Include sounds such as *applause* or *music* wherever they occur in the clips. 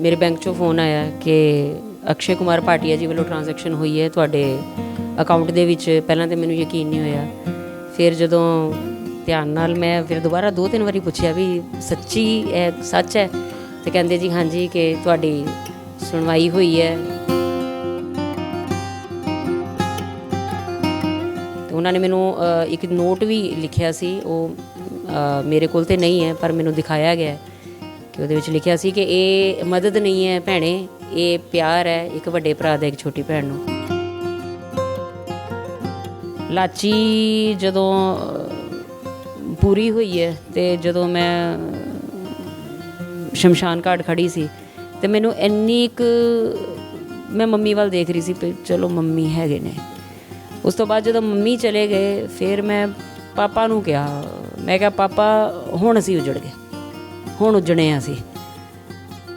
ਮੇਰੇ ਬੈਂਕ ਚੋਂ ਫੋਨ ਆਇਆ ਕਿ ਅਕਸ਼ੇ ਕੁਮਾਰ ਭਾਟੀਆ ਜੀ ਵੱਲੋਂ ਟ੍ਰਾਂਜੈਕਸ਼ਨ ਹੋਈ ਹੈ ਤੁਹਾਡੇ ਅਕਾਊਂਟ ਦੇ ਵਿੱਚ। ਪਹਿਲਾਂ ਤੇ ਮੈਨੂੰ ਯਕੀਨ ਨਹੀਂ ਹੋਇਆ। ਫਿਰ ਜਦੋਂ ਧਿਆਨ ਨਾਲ ਮੈਂ ਫਿਰ ਦੁਬਾਰਾ ਦੋ ਤਿੰਨ ਵਾਰੀ ਪੁੱਛਿਆ ਵੀ ਸੱਚੀ ਹੈ, ਸੱਚ ਹੈ? ਤੇ ਕਹਿੰਦੇ ਜੀ ਹਾਂਜੀ ਕਿ ਤੁਹਾਡੀ ਸੁਣਵਾਈ ਹੋਈ ਹੈ। ਉਹਨਾਂ ਨੇ ਮੈਨੂੰ ਇੱਕ ਨੋਟ ਵੀ ਲਿਖਿਆ ਸੀ। ਉਹ ਮੇਰੇ ਕੋਲ ਤੇ ਨਹੀਂ ਹੈ, ਪਰ ਮੈਨੂੰ ਦਿਖਾਇਆ ਗਿਆ। ਹੈ ਕਿ ਉਹਦੇ ਵਿੱਚ ਲਿਖਿਆ ਸੀ ਕਿ ਇਹ ਮਦਦ ਨਹੀਂ ਹੈ ਭੈਣੇ, ਇਹ ਪਿਆਰ ਹੈ ਇੱਕ ਵੱਡੇ ਭਰਾ ਦਾ, ਇੱਕ ਛੋਟੀ ਭੈਣ ਨੂੰ। ਲਾਚੀ ਜਦੋਂ ਪੂਰੀ ਹੋਈ ਹੈ ਤੇ ਜਦੋਂ ਮੈਂ ਸ਼ਮਸ਼ਾਨ ਘਾਟ ਖੜੀ ਸੀ ਤੇ ਮੈਨੂੰ ਇੰਨੀ ਕੁ ਮੈਂ ਮੰਮੀ ਵੱਲ ਦੇਖ ਰਹੀ ਸੀ ਵੀ ਚਲੋ ਮੰਮੀ ਹੈਗੇ ਨੇ। ਉਸ ਤੋਂ ਬਾਅਦ ਜਦੋਂ ਮੰਮੀ ਚਲੇ ਗਏ, ਫਿਰ ਮੈਂ ਪਾਪਾ ਨੂੰ ਕਿਹਾ, ਮੈਂ ਕਿਹਾ, ਪਾਪਾ, ਹੁਣ ਅਸੀਂ ਉਜੜ ਗਏ। ਹੁਣ ਉੱਜਣੇ ਆ ਅਸੀਂ?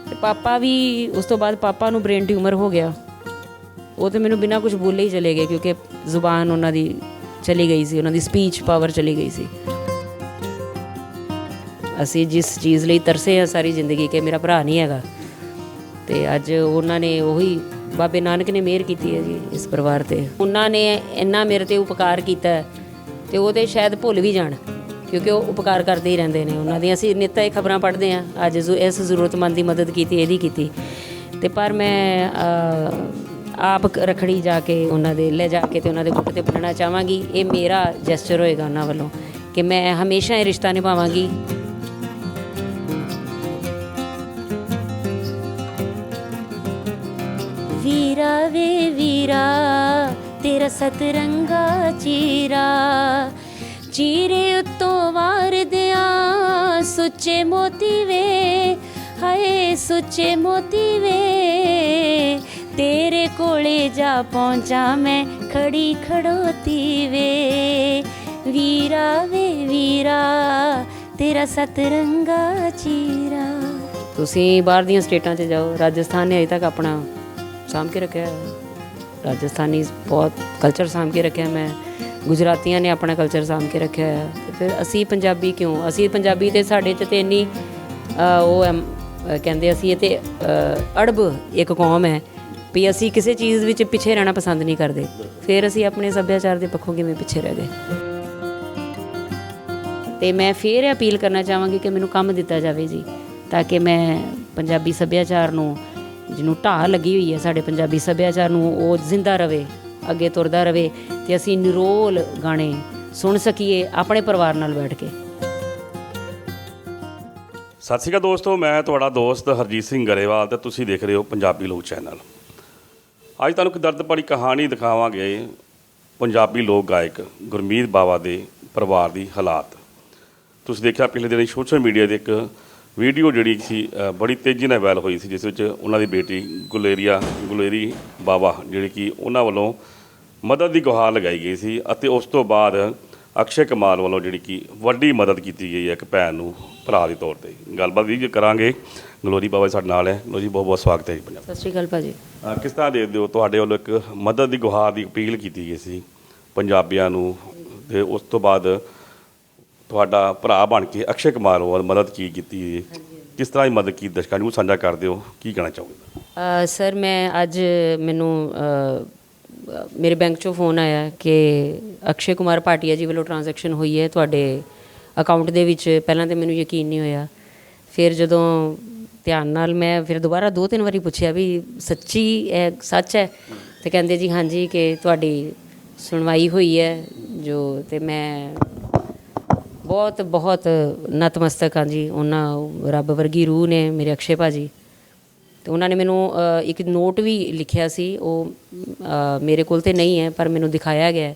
ਤੇ ਪਾਪਾ ਵੀ, ਉਸ ਤੋਂ ਬਾਅਦ ਪਾਪਾ ਨੂੰ ਬ੍ਰੇਨ ਟਿਊਮਰ ਹੋ ਗਿਆ। ਉਹ ਤੇ ਮੈਨੂੰ ਬਿਨਾਂ ਕੁਝ ਬੋਲੇ ਹੀ ਚਲੇ ਗਏ, ਕਿਉਂਕਿ ਜ਼ੁਬਾਨ ਉਹਨਾਂ ਦੀ ਚਲੀ ਗਈ ਸੀ, ਉਹਨਾਂ ਦੀ ਸਪੀਚ ਪਾਵਰ ਚਲੀ ਗਈ ਸੀ। ਅਸੀਂ ਜਿਸ ਚੀਜ਼ ਲਈ ਤਰਸੇ ਆ ਸਾਰੀ ਜ਼ਿੰਦਗੀ ਕਿ ਮੇਰਾ ਭਰਾ ਨਹੀਂ ਹੈਗਾ। ਤੇ ਅੱਜ ਉਹਨਾਂ ਨੇ ਉਹੀ, ਬਾਬੇ ਨਾਨਕ ਨੇ ਮਿਹਰ ਕੀਤੀ ਹੈ ਜੀ ਇਸ ਪਰਿਵਾਰ ਤੇ। ਉਹਨਾਂ ਨੇ ਇੰਨਾ ਮੇਰੇ ਤੇ ਉਪਕਾਰ ਕੀਤਾ ਹੈ, ਤੇ ਉਹ ਤੇ ਸ਼ਾਇਦ ਭੁੱਲ ਵੀ ਜਾਣ। ਕਿਉਂਕਿ ਉਹ ਉਪਕਾਰ ਕਰਦੇ ਹੀ ਰਹਿੰਦੇ ਨੇ ਉਹਨਾਂ ਦੀਆਂ। ਅਸੀਂ ਨਿੱਤ ਹੀ ਖਬਰਾਂ ਪੜ੍ਹਦੇ ਆ ਅੱਜ ਇਸ ਜ਼ਰੂਰਤਮੰਦ ਦੀ ਮਦਦ ਕੀਤੀ, ਇਹਦੀ ਕੀਤੀ। ਤੇ ਪਰ ਮੈਂ ਆਪ ਕ- ਰਖੜੀ ਜਾ ਕੇ ਉਹਨਾਂ ਦੇ, ਲੈ ਜਾ ਕੇ ਤੇ ਉਹਨਾਂ ਦੇ ਗੁੱਟ ਤੇ ਬੰਨਣਾ ਚਾਹਾਂਗੀ। ਇਹ ਮੇਰਾ ਜੈਸਚਰ ਹੋਏਗਾ ਉਹਨਾਂ ਵੱਲੋਂ ਕਿ ਮੈਂ ਹਮੇਸ਼ਾ ਇਹ ਰਿਸ਼ਤਾ ਨਿਭਾਵਾਂਗੀ। ਵੀਰਾ ਵੇ ਵੀਰਾ, ਤੇਰਾ ਸਤਰੰਗਾ ਚੀਰਾ। ਚੀਰੇ ਉੱਤੋਂ ਸੁੱਚੇ ਮੋਤੀ ਵੇ, ਹਾਏ ਸੁੱਚੇ ਮੋਤੀ ਵੇ, ਤੇਰੇ ਕੋਲੇ ਜਾ ਪਹੁੰਚਾ ਮੈਂ ਖੜੀ ਖੜੋਤੀ ਵੇ। ਵੀਰਾ ਵੇ ਵੀਰਾ, ਤੇਰਾ ਸਤਰੰਗਾ ਚੀਰਾ। ਤੁਸੀਂ ਬਾਹਰ ਦੀਆਂ ਸਟੇਟਾਂ 'ਚ ਜਾਓ, ਰਾਜਸਥਾਨ ਨੇ ਅਜੇ ਤੱਕ ਆਪਣਾ ਸਾਂਭ ਕੇ ਰੱਖਿਆ ਰਾਜਸਥਾਨੀ ਬਹੁਤ ਕਲਚਰ ਸਾਂਭ ਕੇ ਰੱਖਿਆ ਮੈਂ। ਗੁਜਰਾਤੀਆਂ ਨੇ ਆਪਣਾ ਕਲਚਰ ਸਾਂਭ ਕੇ ਰੱਖਿਆ ਹੋਇਆ। ਤੇ ਫਿਰ ਅਸੀਂ ਪੰਜਾਬੀ ਕਿਉਂ? ਅਸੀਂ ਪੰਜਾਬੀ ਤੇ ਸਾਡੇ 'ਚ ਤੇ ਇੰਨੀ ਉਹ ਐਮ, ਕਹਿੰਦੇ ਅਸੀਂ ਇਹ ਤੇ ਅੜਬ ਇੱਕ ਕੌਮ ਹੈ ਵੀ ਅਸੀਂ ਕਿਸੇ ਚੀਜ਼ ਵਿੱਚ ਪਿੱਛੇ ਰਹਿਣਾ ਪਸੰਦ ਨਹੀਂ ਕਰਦੇ। ਫਿਰ ਅਸੀਂ ਆਪਣੇ ਸੱਭਿਆਚਾਰ ਦੇ ਪੱਖੋਂ ਕਿਵੇਂ ਪਿੱਛੇ ਰਹਿ ਗਏ? ਤੇ ਮੈਂ ਫੇਰ ਅਪੀਲ ਕਰਨਾ ਚਾਹਾਂਗੀ ਕਿ ਮੈਨੂੰ ਕੰਮ ਦਿੱਤਾ ਜਾਵੇ ਜੀ ਤਾਂ ਕਿ ਮੈਂ ਪੰਜਾਬੀ ਸੱਭਿਆਚਾਰ ਨੂੰ ਜਿਹਨੂੰ ਢਾਹ ਲੱਗੀ ਹੋਈ ਹੈ ਸਾਡੇ ਪੰਜਾਬੀ ਸੱਭਿਆਚਾਰ ਨੂੰ ਉਹ ਜ਼ਿੰਦਾ ਰਵੇ। ਅੱਗੇ ਤੁਰਦਾ ਰਵੇ ਤੇ ਅਸੀਂ ਨਿਰੋਲ ਗਾਣੇ ਸੁਣ ਸਕੀਏ ਆਪਣੇ ਪਰਿਵਾਰ ਨਾਲ ਬੈਠ ਕੇ। ਸਤਿ ਸ਼੍ਰੀ ਅਕਾਲ ਦੋਸਤੋ, ਮੈਂ ਤੁਹਾਡਾ ਦੋਸਤ ਹਰਜੀਤ ਸਿੰਘ ਗਰੇਵਾਲ ਤੇ ਤੁਸੀਂ ਦੇਖ ਰਹੇ ਹੋ ਪੰਜਾਬੀ ਲੋਕ ਚੈਨਲ। ਅੱਜ ਤੁਹਾਨੂੰ ਇੱਕ ਦਰਦ ਭਰੀ ਕਹਾਣੀ ਦਿਖਾਵਾਂਗੇ ਪੰਜਾਬੀ ਲੋਕ ਗਾਇਕ ਗੁਰਮੀਤ ਬਾਵਾ ਦੇ ਪਰਿਵਾਰ ਦੀ ਹਾਲਾਤ। ਤੁਸੀਂ ਦੇਖਿਆ ਪਿਛਲੇ ਦਿਨੀ ਸੋਸ਼ਲ ਮੀਡੀਆ ਦੇ ਇੱਕ ਵੀਡੀਓ ਜਿਹੜੀ ਸੀ ਅ, ਬੜੀ ਤੇਜ਼ੀ ਨਾਲ ਵਾਇਰਲ ਹੋਈ ਸੀ ਜਿਸ ਵਿੱਚ ਉਹਨਾਂ ਦੀ ਬੇਟੀ ਗੁਲੇਰੀਆ ਗੁਲੇਰੀ ਬਾਵਾ ਜਿਹੜੀ ਕਿ ਉਹਨਾਂ ਵੱਲੋਂ ਮਦਦ ਦੀ ਗੁਹਾਰ ਲਗਾਈ ਗਈ ਸੀ ਅਤੇ ਉਸ ਤੋਂ ਬਾਅਦ ਅਕਸ਼ੇ ਕੁਮਾਰ ਵੱਲੋਂ ਜਿਹੜੀ ਕਿ ਵੱਡੀ ਮਦਦ ਕੀਤੀ ਗਈ ਹੈ ਇੱਕ ਭੈਣ ਨੂੰ ਭਰਾ ਦੇ ਤੌਰ ਤੇ। ਗੱਲਬਾਤ ਵੀ ਕਰਾਂਗੇ ਗਲੋਰੀ ਬਾਬਾ ਜੀ ਸਾਡੇ ਨਾਲ ਹੈ। ਗਲੋਰੀ ਬਹੁਤ ਬਹੁਤ ਸਵਾਗਤ ਹੈ ਜੀ ਪੰਜਾਬ ਸਤਿ ਸ਼੍ਰੀ ਅਕਾਲ ਭਾਜੀ। ਅ, ਕਿਸ ਤਰ੍ਹਾਂ ਦੇਖਦੇ ਹੋ ਤੁਹਾਡੇ ਵੱਲੋਂ ਇੱਕ ਮਦਦ ਦੀ ਗੁਹਾਰ ਦੀ ਅਪੀਲ ਕੀਤੀ ਗਈ ਸੀ ਪੰਜਾਬੀਆਂ ਨੂੰ ਤੇ ਉਸ ਤੋਂ ਬਾਅਦ ਤੁਹਾਡਾ ਭਰਾ ਬਣ ਕੇ ਅਕਸ਼ੇ ਕੁਮਾਰ ਵੱਲ ਮਦਦ ਕੀ ਕੀਤੀ ਹੈ? ਕਿਸ ਤਰ੍ਹਾਂ ਦੀ ਮਦਦ ਕੀ ਦਰਸ਼ਕਾਂ ਨੂੰ ਸਾਂਝਾ ਕਰਦੇ ਹੋ? ਕੀ ਕਹਿਣਾ ਚਾਹੋਗੇ? ਸਰ ਮੈਂ ਅੱਜ ਮੈਨੂੰ ਮੇਰੇ ਬੈਂਕ ਚੋਂ ਫੋਨ ਆਇਆ ਕਿ ਅਕਸ਼ੇ ਕੁਮਾਰ ਭਾਟੀਆ ਜੀ ਵੱਲੋਂ ਟ੍ਰਾਂਜੈਕਸ਼ਨ ਹੋਈ ਹੈ। ਤੁਹਾਡੇ ਅਕਾਊਂਟ ਦੇ ਵਿੱਚ ਪਹਿਲਾਂ ਤੇ ਮੈਨੂੰ ਯਕੀਨ ਨਹੀਂ ਹੋਇਆ। ਫਿਰ ਜਦੋਂ ਧਿਆਨ ਨਾਲ ਮੈਂ ਫਿਰ ਦੁਬਾਰਾ ਦੋ ਤਿੰਨ ਵਾਰੀ ਪੁੱਛਿਆ ਵੀ ਸੱਚੀ ਇਹ ਸੱਚ ਹੈ ਤੇ ਕਹਿੰਦੇ ਜੀ ਹਾਂਜੀ ਕਿ ਤੁਹਾਡੀ ਸੁਣਵਾਈ ਹੋਈ ਹੈ ਜੋ ਤੇ ਮੈਂ ਬਹੁਤ ਬਹੁਤ ਨਤਮਸਤਕ ਹਾਂ ਜੀ। ਉਹਨਾਂ ਰੱਬ ਵਰਗੀ ਰੂਹ ਨੇ ਮੇਰੇ ਅਕਸ਼ੇ ਭਾਜੀ। ਤੇ ਉਹਨਾਂ ਨੇ ਮੈਨੂੰ ਇੱਕ ਨੋਟ ਵੀ ਲਿਖਿਆ ਸੀ। ਉਹ ਮੇਰੇ ਕੋਲ ਤੇ ਨਹੀਂ ਹੈ, ਪਰ ਮੈਨੂੰ ਦਿਖਾਇਆ ਗਿਆ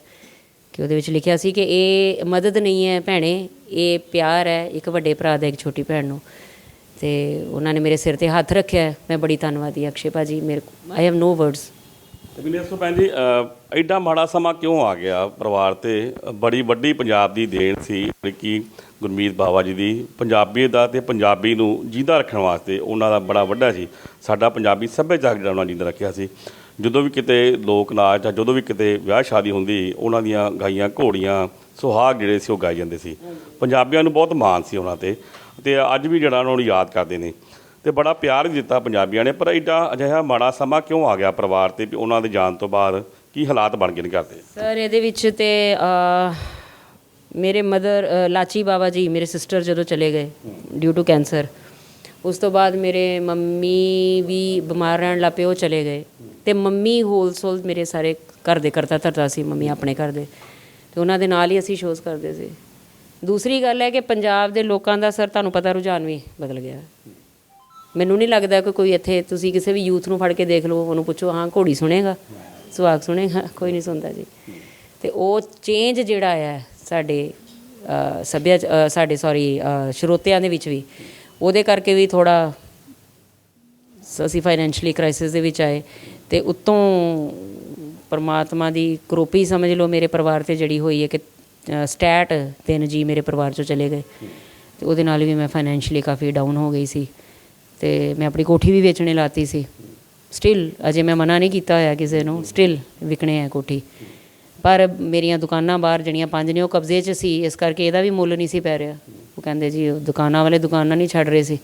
ਕਿ ਉਹਦੇ ਵਿੱਚ ਲਿਖਿਆ ਸੀ ਕਿ ਇਹ ਮਦਦ ਨਹੀਂ ਹੈ ਭੈਣੇ, ਇਹ ਪਿਆਰ ਹੈ ਇੱਕ ਵੱਡੇ ਭਰਾ ਦਾ, ਇੱਕ ਛੋਟੀ ਭੈਣ ਨੂੰ। ਤੇ ਉਹਨਾਂ ਨੇ ਮੇਰੇ ਸਿਰ ਤੇ ਹੱਥ ਰੱਖਿਆ ਮੈਂ ਬੜੀ ਧੰਨਵਾਦੀ ਹਾਂ ਅਕਸ਼ੇ ਭਾਜੀ। ਮੇਰੇ ਆਈ ਹੈਵ ਨੋ ਵਰਡਸ ਤੇ ਮੈਨੂੰ ਭੈਣ ਜੀ ਐਡਾ ਮਾੜਾ ਸਮਾਂ ਕਿਉਂ ਆ ਗਿਆ ਪਰਿਵਾਰ ਤੇ? ਬੜੀ ਵੱਡੀ ਪੰਜਾਬ ਦੀ ਦੇਣ ਸੀ ਜਿਹੜੀ ਕਿ ਗੁਰਮੀਤ ਬਾਵਾ ਜੀ ਦੀ। ਪੰਜਾਬੀ ਦਾ ਤੇ ਪੰਜਾਬੀ ਨੂੰ ਜੀਦਾ ਰੱਖਣ ਵਾਸਤੇ ਉਹਨਾਂ ਦਾ ਬੜਾ ਵੱਡਾ ਸੀ। ਸਾਡਾ ਪੰਜਾਬੀ ਸੱਭਿਆਚਾਰ ਜਿਹੜਾ ਉਹਨਾਂ ਜਿੰਦਾ ਰੱਖਿਆ ਸੀ। ਜਦੋਂ ਵੀ ਕਿਤੇ ਲੋਕ ਨਾਚ ਜਾਂ ਜਦੋਂ ਵੀ ਕਿਤੇ ਵਿਆਹ ਸ਼ਾਦੀ ਹੁੰਦੀ, ਉਹਨਾਂ ਦੀਆਂ ਗਾਈਆਂ ਘੋੜੀਆਂ, ਸੁਹਾਗ ਜਿਹੜੇ ਸੀ ਉਹ ਗਾਏ ਜਾਂਦੇ ਸੀ। ਪੰਜਾਬੀਆਂ ਨੂੰ ਬਹੁਤ ਮਾਣ ਸੀ ਉਹਨਾਂ ਤੇ। ਤੇ ਅੱਜ ਵੀ ਜਿਹੜਾ ਉਹਨਾਂ ਨੂੰ ਯਾਦ ਕਰਦੇ ਨੇ। ਤੇ ਬੜਾ ਪਿਆਰ ਵੀ ਦਿੱਤਾ ਪੰਜਾਬੀਆਂ ਨੇ, ਪਰ ਐਡਾ ਅਜਿਹਾ ਮਾੜਾ ਸਮਾਂ ਕਿਉਂ ਆ ਗਿਆ ਪਰਿਵਾਰ ਤੇ ਵੀ ਉਹਨਾਂ ਦੇ ਜਾਣ ਤੋਂ ਬਾਅਦ? ਕੀ ਹਾਲਾਤ ਬਣ ਗਏ ਨੇ ਘਰ ਦੇ? ਸਰ ਇਹਦੇ ਵਿੱਚ ਤੇ ਅ, ਮੇਰੇ ਮਦਰ ਲਾਚੀ ਬਾਬਾ ਜੀ ਮੇਰੇ ਸਿਸਟਰ ਜਦੋਂ ਚਲੇ ਗਏ ਡਿਊ ਟੂ ਕੈਂਸਰ ਉਸ ਤੋਂ ਬਾਅਦ ਮੇਰੇ ਮੰਮੀ ਵੀ ਬਿਮਾਰ ਰਹਿਣ ਲੱਗ ਪਏ ਉਹ ਚਲੇ ਗਏ। ਤੇ ਮੰਮੀ ਹੋਲਸੋਲ ਮੇਰੇ ਸਾਰੇ ਘਰ ਦੇ ਕਰਤਾ ਧਰਤਾ ਸੀ ਮੰਮੀ ਆਪਣੇ ਘਰ ਦੇ। ਤੇ ਉਹਨਾਂ ਦੇ ਨਾਲ ਹੀ ਅਸੀਂ ਸ਼ੋਜ਼ ਕਰਦੇ ਸੀ। ਦੂਸਰੀ ਗੱਲ ਹੈ ਕਿ ਪੰਜਾਬ ਦੇ ਲੋਕਾਂ ਦਾ ਸਰ ਤੁਹਾਨੂੰ ਪਤਾ ਰੁਝਾਨ ਵੀ ਬਦਲ ਗਿਆ। ਮੈਨੂੰ ਨਹੀਂ ਲੱਗਦਾ ਕਿ ਕੋਈ ਇੱਥੇ ਤੁਸੀਂ ਕਿਸੇ ਵੀ ਯੂਥ ਨੂੰ ਫੜ ਕੇ ਦੇਖ ਲਓ ਉਹਨੂੰ ਪੁੱਛੋ ਹਾਂ ਘੋੜੀ ਸੁਣੇਗਾ? ਸੁਹਾਗ ਸੁਣੇਗਾ ਕੋਈ ਨਹੀਂ ਸੁਣਦਾ ਜੀ। ਤੇ ਉਹ ਚੇਂਜ ਜਿਹੜਾ ਆ ਸਾਡੇ ਅ, ਸਾਡੇ ਸੌਰੀ ਸਰੋਤਿਆਂ ਦੇ ਵਿੱਚ ਵੀ ਉਹਦੇ ਕਰਕੇ ਵੀ ਥੋੜਾ ਅਸੀਂ ਫਾਈਨੈਂਸ਼ੀਅਲੀ ਕ੍ਰਾਈਸਿਸ ਦੇ ਵਿੱਚ ਆਏ। ਤੇ ਉਤੋਂ ਪਰਮਾਤਮਾ ਦੀ ਕਰੋਪੀ ਸਮਝ ਲਓ ਮੇਰੇ ਪਰਿਵਾਰ ਤੇ ਜਿਹੜੀ ਹੋਈ ਹੈ ਕਿ ਸਟੈਟ ਤਿੰਨ ਜੀ ਮੇਰੇ ਪਰਿਵਾਰ ਚੋਂ ਚਲੇ ਗਏ। ਤੇ ਉਹਦੇ ਨਾਲ ਵੀ ਮੈਂ ਫਾਈਨੈਂਸ਼ੀਅਲੀ ਕਾਫੀ ਡਾਊਨ ਹੋ ਗਈ ਸੀ। ਤੇ ਮੈਂ ਆਪਣੀ ਕੋਠੀ ਵੀ ਵੇਚਣੇ ਲਾਤੀ ਸੀ। ਸਟਿਲ ਅਜੇ ਮੈਂ ਮਨਾ ਨਹੀਂ ਕੀਤਾ ਹੋਇਆ ਕਿਸੇ ਨੂੰ। ਸਟਿਲ ਵਿਕਣੇ ਆ ਕੋਠੀ। ਪਰ ਮੇਰੀਆਂ ਦੁਕਾਨਾਂ ਬਾਹਰ ਜਿਹੜੀਆਂ ਪੰਜ ਨੇ ਉਹ ਕਬਜ਼ੇ 'ਚ ਸੀ। ਇਸ ਕਰਕੇ ਇਹਦਾ ਵੀ ਮੁੱਲ ਨਹੀਂ ਸੀ ਪੈ ਰਿਹਾ। ਉਹ ਕਹਿੰਦੇ ਜੀ ਉਹ ਦੁਕਾਨਾਂ ਵਾਲੇ ਦੁਕਾਨਾਂ ਨਹੀਂ ਛੱਡ ਰਹੇ ਸੀ।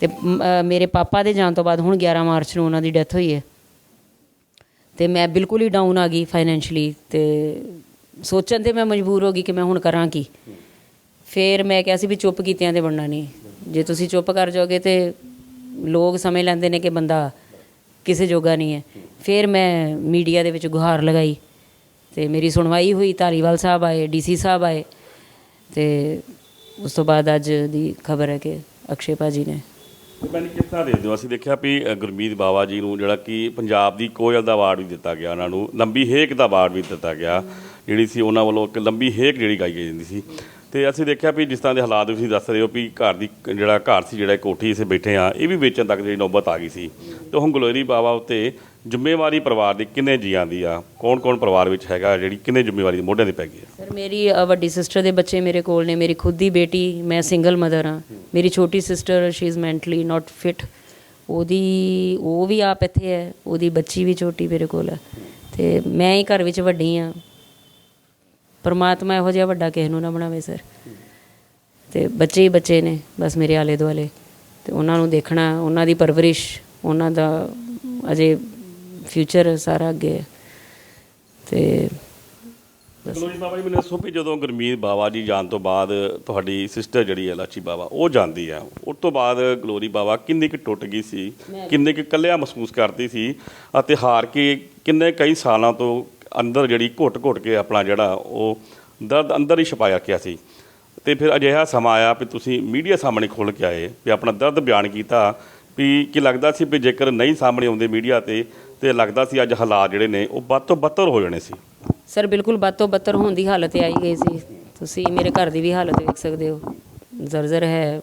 ਤੇ ਮ, ਮੇਰੇ ਪਾਪਾ ਦੇ ਜਾਣ ਤੋਂ ਬਾਅਦ ਹੁਣ 11 ਮਾਰਚ ਨੂੰ ਉਹਨਾਂ ਦੀ ਡੈਥ ਹੋਈ ਹੈ। ਤੇ ਮੈਂ ਬਿਲਕੁਲ ਹੀ ਡਾਊਨ ਆ ਗਈ ਫਾਈਨੈਂਸ਼ਲੀ ਤੇ ਸੋਚਣ ਤੇ ਮੈਂ ਮਜਬੂਰ ਹੋ ਗਈ ਕਿ ਮੈਂ ਹੁਣ ਕਰਾਂ ਕੀ। ਫਿਰ ਮੈਂ ਕਿਹਾ ਸੀ ਵੀ ਚੁੱਪ ਕੀਤਿਆਂ ਤੇ ਬਣਨਾ ਨਹੀਂ। ਜੇ ਤੁਸੀਂ ਚੁੱਪ ਕਰ ਜਾਓਗੇ ਤੇ ਲੋਕ ਸਮਝ ਲੈਂਦੇ ਨੇ ਕਿ ਬੰਦਾ ਕਿਸੇ ਜੋਗਾ ਨਹੀਂ ਹੈ। ਫਿਰ ਮੈਂ ਮੀਡੀਆ ਦੇ ਵਿੱਚ ਗੁਹਾਰ ਲਗਾਈ ਤੇ ਮੇਰੀ ਸੁਣਵਾਈ ਹੋਈ ਧਾਰੀਵਾਲ ਸਾਹਿਬ ਆਏ ਡੀਸੀ ਸਾਹਿਬ ਆਏ ਤੇ ਉਸ ਤੋਂ ਬਾਅਦ ਅੱਜ ਦੀ ਖਬਰ ਹੈ ਕਿ ਅਕਸ਼ੇ ਭਾਜੀ ਨੇ ਮੈਨੂੰ ਕਿਸ ਦੇ ਦਿਓ। ਅਸੀਂ ਦੇਖਿਆ ਵੀ ਗੁਰਮੀਤ ਬਾਵਾ ਜੀ ਨੂੰ ਜਿਹੜਾ ਕਿ ਪੰਜਾਬ ਦੀ ਕੋਇਲ ਦਾ ਅਵਾਰਡ ਵੀ ਦਿੱਤਾ ਗਿਆ, ਉਹਨਾਂ ਨੂੰ ਲੰਬੀ ਹੇਕ ਦਾ ਅਵਾਰਡ ਵੀ ਦਿੱਤਾ ਗਿਆ, ਜਿਹੜੀ ਸੀ ਉਹਨਾਂ ਵੱਲੋਂ ਇੱਕ ਲੰਬੀ ਹੇਕ ਜਿਹੜੀ ਗਾਈ ਜਾਂਦੀ ਸੀ। ਤੇ ਅਸੀਂ ਦੇਖਿਆ ਵੀ ਜਿਸ ਤਰ੍ਹਾਂ ਦੇ ਹਾਲਾਤ ਤੁਸੀਂ ਦੱਸ ਰਹੇ ਹੋ ਵੀ ਘਰ ਦੀ ਜਿਹੜਾ ਘਰ ਸੀ, ਜਿਹੜਾ ਕੋਠੀ ਇਸੇ ਬੈਠੇ ਆ ਇਹ ਵੀ ਵੇਚਣ ਤੱਕ ਜਿਹੜੀ ਨੌਬਤ ਆ ਗਈ ਸੀ। ਤੇ ਹੁਣ ਗਲੋਰੀ ਬਾਵਾ ਉੱਤੇ ਜ਼ਿੰਮੇਵਾਰੀ ਪਰਿਵਾਰ ਦੀ ਕਿੰਨੇ ਜੀਆਂ ਦੀ ਆ? ਕੌਣ ਕੌਣ ਪਰਿਵਾਰ ਵਿੱਚ ਹੈਗਾ ਜਿਹੜੀ ਕਿੰਨੇ ਜ਼ਿੰਮੇਵਾਰੀ ਮੋਢਿਆਂ ਤੇ ਪੈ ਗਈ ਆ? ਸਰ, ਮੇਰੀ ਵੱਡੀ ਸਿਸਟਰ ਦੇ ਬੱਚੇ ਮੇਰੇ ਕੋਲ ਨੇ, ਮੇਰੀ ਖੁਦ ਦੀ ਬੇਟੀ, ਮੈਂ ਸਿੰਗਲ ਮਦਰ ਹਾਂ। ਮੇਰੀ ਛੋਟੀ sister she is mentally not fit ਉਹਦੀ, ਉਹ ਵੀ ਆਪ ਇੱਥੇ ਹੈ, ਉਹਦੀ ਬੱਚੀ ਵੀ ਛੋਟੀ ਮੇਰੇ ਕੋਲ ਹੈ। ਤੇ ਮੈਂ ਹੀ ਘਰ ਵਿੱਚ ਵੱਡੀ ਹਾਂ। ਪਰਮਾਤਮਾ ਇਹੋ ਜਿਹਾ ਵੱਡਾ ਕਿਸੇ ਨੂੰ ਨਾ ਬਣਾਵੇ ਸਰ। ਤੇ ਬੱਚੇ ਹੀ ਬੱਚੇ ਨੇ ਬਸ ਮੇਰੇ ਆਲੇ ਦੁਆਲੇ ਤੇ ਉਹਨਾਂ ਨੂੰ ਦੇਖਣਾ ਉਹਨਾਂ ਦੀ ਪਰਵਰਿਸ਼ ਉਹਨਾਂ ਦਾ ਅਜੇ ਫਿਊਚਰ ਸਾਰਾ ਅੱਗੇ ਹੈ। ਤੇ ਗਲੋਰੀ ਬਾਬਾ ਜੀ ਮੈਨੂੰ ਦੱਸੋ ਵੀ ਜਦੋਂ ਗੁਰਮੀਤ ਬਾਵਾ ਜੀ ਜਾਣ ਤੋਂ ਬਾਅਦ ਤੁਹਾਡੀ ਸਿਸਟਰ ਜਿਹੜੀ ਹੈ ਲਾਚੀ ਬਾਵਾ ਉਹ ਜਾਂਦੀ ਆ ਉਸ ਤੋਂ ਬਾਅਦ ਗਲੋਰੀ ਬਾਵਾ ਕਿੰਨੀ ਕੁ ਟੁੱਟ ਗਈ ਸੀ ਕਿੰਨੇ ਕੁ ਇਕੱਲਿਆ ਮਹਿਸੂਸ ਕਰਦੀ ਸੀ ਅਤੇ ਹਾਰ ਕੇ ਕਿੰਨੇ ਕਈ ਸਾਲਾਂ ਤੋਂ ਅੰਦਰ ਜਿਹੜੀ ਘੁੱਟ-ਘੁੱਟ ਕੇ ਆਪਣਾ ਜਿਹੜਾ ਉਹ ਦਰਦ ਅੰਦਰ ਹੀ ਛਪਾਇਆ ਰੱਖਿਆ ਸੀ। ਤੇ ਫਿਰ ਅਜਿਹਾ ਸਮਾਂ ਆਇਆ ਵੀ ਤੁਸੀਂ ਮੀਡੀਆ ਸਾਹਮਣੇ ਖੁੱਲ੍ਹ ਕੇ ਆਏ ਵੀ ਆਪਣਾ ਦਰਦ ਬਿਆਨ ਕੀਤਾ ਵੀ ਕੀ ਲੱਗਦਾ ਸੀ ਵੀ ਜੇਕਰ ਨਹੀਂ ਸਾਹਮਣੇ ਆਉਂਦੇ ਮੀਡੀਆ ਤੇ ਤੇ ਲੱਗਦਾ ਸੀ ਅੱਜ ਹਾਲਾਤ ਜਿਹੜੇ ਨੇ ਉਹ ਵੱਧ ਤੋਂ ਬੱਤਰ ਹੋ ਜਾਣੇ ਸੀ। ਸਰ, ਬਿਲਕੁਲ ਵੱਧ ਤੋਂ ਬੱਤਰ ਹੋਣ ਦੀ ਹਾਲਤ ਆਈ ਗਈ ਸੀ। ਤੁਸੀਂ ਮੇਰੇ ਘਰ ਦੀ ਵੀ ਹਾਲਤ ਵੇਖ ਸਕਦੇ ਹੋ। ਜ਼ਰਜ਼ਰ ਹੈ।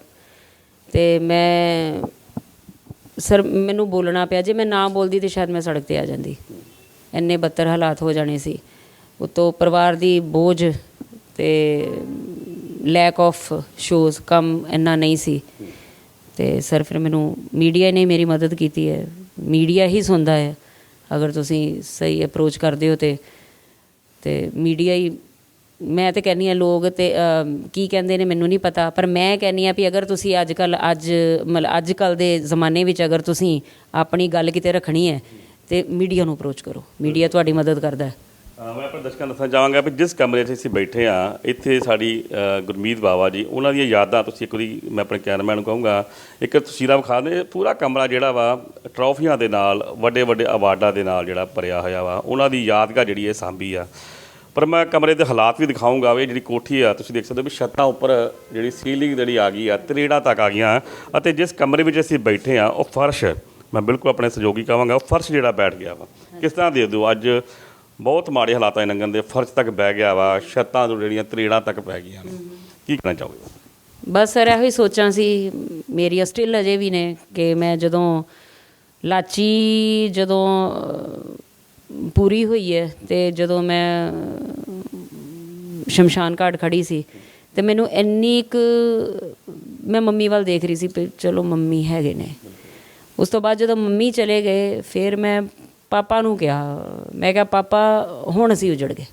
ਤੇ ਮੈਂ, ਸਰ, ਮੈਨੂੰ ਬੋਲਣਾ ਪਿਆ। ਜੇ ਮੈਂ ਨਾ ਬੋਲਦੀ ਤੇ ਸ਼ਾਇਦ ਮੈਂ ਸੜਕ ਤੇ ਆ ਜਾਂਦੀ। ਇੰਨੇ ਬੱਤਰ ਹਾਲਾਤ ਹੋ ਜਾਣੇ ਸੀ। ਉਤੋਂ ਪਰਿਵਾਰ ਦੀ ਬੋਝ ਤੇ ਲੈਕ ਆਫ ਸ਼ੋਜ਼ ਕੰਮ ਇੰਨਾ ਨਹੀਂ ਸੀ। ਤੇ ਸਰ ਫਿਰ ਮੈਨੂੰ ਮੀਡੀਆ ਨੇ ਮੇਰੀ ਮਦਦ ਕੀਤੀ ਹੈ। ਮੀਡੀਆ ਹੀ ਸੁਣਦਾ ਹੈ। ਅਗਰ ਤੁਸੀਂ ਸਹੀ ਅਪਰੋਚ ਕਰਦੇ ਹੋ ਤੇ ਤੇ ਮੀਡੀਆ ਹੀ, ਮੈਂ ਤੇ ਕਹਿੰਨੀ ਆ ਲੋਕ ਤੇ ਕੀ ਕਹਿੰਦੇ ਨੇ ਮੈਨੂੰ ਨਹੀਂ ਪਤਾ। ਪਰ ਮੈਂ ਕਹਿੰਨੀ ਆ ਵੀ ਅਗਰ ਤੁਸੀਂ ਅੱਜ ਕੱਲ ਅੱਜ ਮਤਲਬ ਅੱਜ ਕੱਲ ਦੇ ਜ਼ਮਾਨੇ ਵਿੱਚ ਅਗਰ ਤੁਸੀਂ ਆਪਣੀ ਗੱਲ ਕਿਤੇ ਰੱਖਣੀ ਹੈ ਤੇ ਮੀਡੀਆ ਨੂੰ ਅਪਰੋਚ ਕਰੋ। ਮੀਡੀਆ ਤੁਹਾਡੀ ਮਦਦ ਕਰਦਾ ਹੈ। ਮੈਂ ਆਪਣੇ ਦਰਸ਼ਕਾਂ ਨੂੰ ਦੱਸਣਾ ਚਾਹਾਂਗਾ ਵੀ ਜਿਸ ਕਮਰੇ 'ਚ ਅਸੀਂ ਬੈਠੇ ਆ ਇੱਥੇ ਸਾਡੀ ਗੁਰਮੀਤ ਬਾਵਾ ਜੀ, ਉਹਨਾਂ ਦੀਆਂ ਯਾਦਾਂ ਤੁਸੀਂ ਇੱਕ ਵਾਰੀ ਮੈਂ ਆਪਣੇ ਕੈਮਰਾਮੈਨ ਨੂੰ ਕਹੂੰਗਾ, ਇੱਕ ਤਸਵੀਰਾਂ ਵਿਖਾ ਦੇ ਪੂਰਾ ਕਮਰਾ ਜਿਹੜਾ ਵਾ, ਟਰੋਫੀਆਂ ਦੇ ਨਾਲ ਵੱਡੇ ਵੱਡੇ ਅਵਾਰਡਾਂ ਦੇ ਨਾਲ ਜਿਹੜਾ ਭਰਿਆ ਹੋਇਆ ਵਾ, ਉਹਨਾਂ ਦੀ ਯਾਦਗਾਰ ਜਿਹੜੀ ਇਹ ਸਾਂਭੀ ਆ। ਪਰ ਮੈਂ ਕਮਰੇ ਦੇ ਹਾਲਾਤ ਵੀ ਦਿਖਾਊਂਗਾ, ਵੀ ਜਿਹੜੀ ਕੋਠੀ ਆ, ਤੁਸੀਂ ਦੇਖ ਸਕਦੇ ਹੋ ਵੀ ਛੱਤਾਂ ਉੱਪਰ ਜਿਹੜੀ ਸੀਲਿੰਗ ਜਿਹੜੀ ਆ ਗਈ ਆ, ਤਰੇੜਾਂ ਤੱਕ ਆ ਗਈਆਂ। ਅਤੇ ਜਿਸ ਕਮਰੇ ਵਿੱਚ ਅਸੀਂ ਬੈਠੇ ਆ ਉਹ ਫਰਸ਼ ਮੈਂ ਬਿਲਕੁਲ ਆਪਣੇ ਸਹਿਯੋਗੀ ਕਹਾਂਗਾ ਫਰਸ਼ ਜਿਹੜਾ ਬੈਠ ਗਿਆ ਵਾ। ਕਿਸ ਤਰ੍ਹਾਂ ਦੇ ਦਿਓ, ਅੱਜ ਬਹੁਤ ਮਾੜੇ ਹਾਲਾਤਾਂ 'ਚ ਲੰਘਣ ਦੇ, ਫਰਸ਼ ਤੱਕ ਬਹਿ ਗਿਆ ਵਾ, ਛੱਤਾਂ ਤੋਂ ਜਿਹੜੀਆਂ ਤਰੇੜਾਂ ਤੱਕ ਪੈ ਗਈਆਂ ਨੇ। ਕੀ ਕਹਿਣਾ ਚਾਹੋਗੇ? ਬਸ ਸਰ, ਇਹੋ ਹੀ ਸੋਚਾਂ ਸੀ ਮੇਰੀਆਂ ਸਟਿਲ ਅਜੇ ਵੀ ਨੇ ਕਿ ਮੈਂ ਜਦੋਂ ਲਾਚੀ ਜਦੋਂ ਪੂਰੀ ਹੋਈ ਹੈ ਤੇ ਜਦੋਂ ਮੈਂ ਸ਼ਮਸ਼ਾਨ ਘਾਟ ਖੜੀ ਸੀ, ਤੇ ਮੈਨੂੰ ਇੰਨੀ ਕੁ ਮੈਂ ਮੰਮੀ ਵੱਲ ਦੇਖ ਰਹੀ ਸੀ ਚਲੋ ਮੰਮੀ ਹੈਗੇ ਨੇ। ਉਸ ਤੋਂ ਬਾਅਦ ਜਦੋਂ ਮੰਮੀ ਚਲੇ ਗਏ, ਫਿਰ ਮੈਂ ਪਾਪਾ ਨੂੰ ਕਿਹਾ, ਮੈਂ ਕਿਹਾ, ਪਾਪਾ, ਹੁਣ ਅਸੀਂ ਉਜੜ ਗਏ।